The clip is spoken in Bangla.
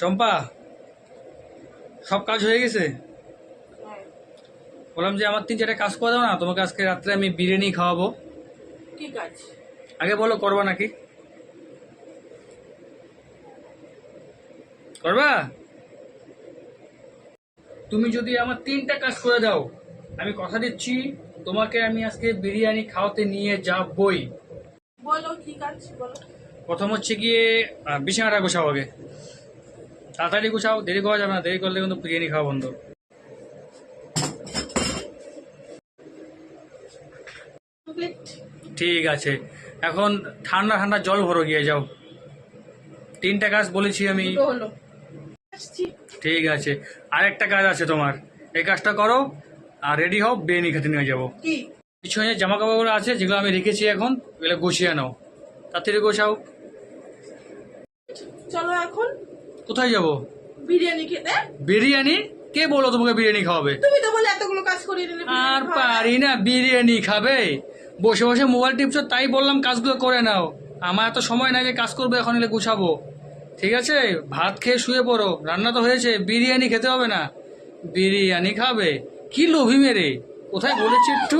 চম্পা সব কাজ হয়ে গেছে? বললাম যে আমার তিন চারটে কাজ করে দাও না তোমাকে আজকে রাত্রে আমি বিরিয়ানি খাওয়াবো। ঠিক আছে। আগে বলো করবা নাকি? করবা? তুমি যদি আমার তিনটা কাজ করে দাও আমি কথা দিচ্ছি তোমাকে আমি আজকে বিরিয়ানি খাওয়াতে নিয়ে যাবই। বলো কি কাজ বলো। প্রথম হচ্ছে গিয়ে বিছানাটা গোছাও আগে। তাড়াতাড়ি গুছাও দেরি করা যাবে না দেরি করলে কিন্তু বিরিয়ানি খাওয়া বন্ধ। ঠিক আছে। এখন ঠান্ডা ঠান্ডা জল ভরো গিয়ে যাও। তিনটা কাজ বলেছি আমি। ঠিক আছে। আরেকটা কাজ আছে তোমার। এই কাজটা করো আর রেডি হও বিরিয়ানি খেতে নিয়ে যাব। কি? পিছনে জামা কাপড়গুলো আছে যেগুলো আমি রেখেছি এখন এগুলো গুছিয়ে নাও। তাড়াতাড়ি গোছাও। চলো এখন। কোথায় যাব? বিরিয়ানি খেতে? বিরিয়ানি? কে বলো তোমাকে বিরিয়ানি খাওয়াবে? তুমি তো বলে এতগুলো কাজ করিয়ে দিলে আর পারি না বিরিয়ানি খাবে। বসে বসে মোবাইল টিপছো তাই বললাম কাজগুলো করে নাও। আমার এত সময় নাই যে কাজ করবে এখন এলে গুছাবো। ঠিক আছে? ভাত খেয়ে শুয়ে পড়ো। রান্না তো হয়েছে বিরিয়ানি খেতে হবে না। বিরিয়ানি খাবে। কি লোভি মেরে কোথায় বলেছি একটু?